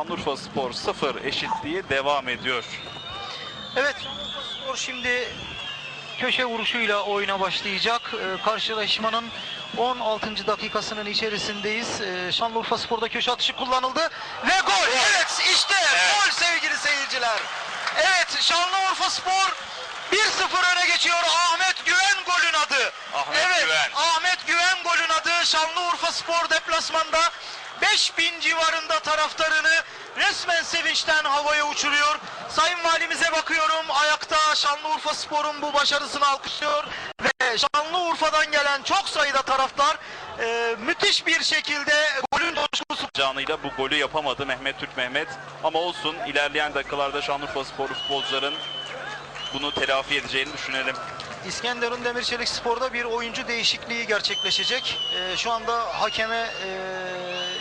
Şanlıurfa Spor 0 eşitliği devam ediyor. Evet, Spor şimdi köşe vuruşuyla oyuna başlayacak. Ee, Karşılaşmanın 16. dakikasının içerisindeyiz. Ee, Şanlıurfa Spor'da köşe atışı kullanıldı ve gol. Evet, işte gol sevgili seyirciler. Evet, Şanlıurfa Spor 1-0 öne geçiyor. Ahmet Güven golün adı. Ahmet evet, Güven. Ahmet Güven golün adı. Şanlıurfa Spor deplasmanda 5000 civarında taraftarını resmen sevinçten havaya uçuruyor. Sayın Valimize bakıyorum. Ayakta Şanlıurfa Spor'un bu başarısını alkışlıyor. Ve Şanlıurfa'dan gelen çok sayıda taraftar e, müthiş bir şekilde golün coşkusu Canıyla bu golü yapamadı Mehmet Türk Mehmet. Ama olsun ilerleyen dakikalarda Şanlıurfa Spor futbolcuların bunu telafi edeceğini düşünelim. İskenderun Demirçelik Spor'da bir oyuncu değişikliği gerçekleşecek. Ee, şu anda hakeme e,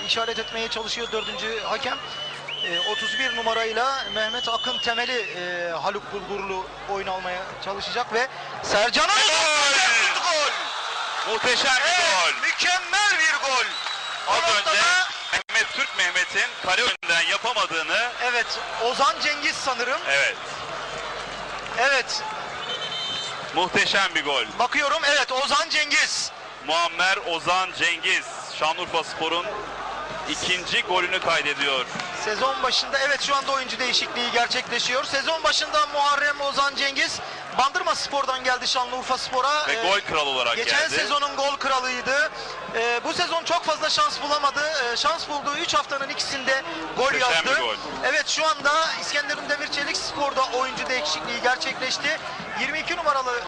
işaret etmeye çalışıyor dördüncü hakem. Ee, 31 numarayla Mehmet Akın Temeli e, Haluk Bulgurlu oyun almaya çalışacak ve Sercan'ın Gol! gol. Muhteşem bir Evet, gol. mükemmel bir gol. Az önce Mehmet Türk Mehmet'in kale önünden yapamadığını evet Ozan Cengiz sanırım. evet Evet muhteşem bir gol. bakıyorum evet Ozan Cengiz. Muammer Ozan Cengiz Şanlıurfa Spor'un ikinci golünü kaydediyor. Sezon başında evet şu anda oyuncu değişikliği gerçekleşiyor. Sezon başında Muharrem Ozan Cengiz Bandırma Spor'dan geldi Şanlıurfa Spor'a. Ve Ee, gol kralı olarak Geçen geldi. sezonun gol kralıydı. Ee, bu sezon çok fazla şans bulamadı. Ee, şans bulduğu 3 haftanın ikisinde gol Muhteşem yazdı. gol. Evet şu anda İskenderun Demirçelik Spor'da oyuncu değişikliği gerçekleşti. 22 numaralı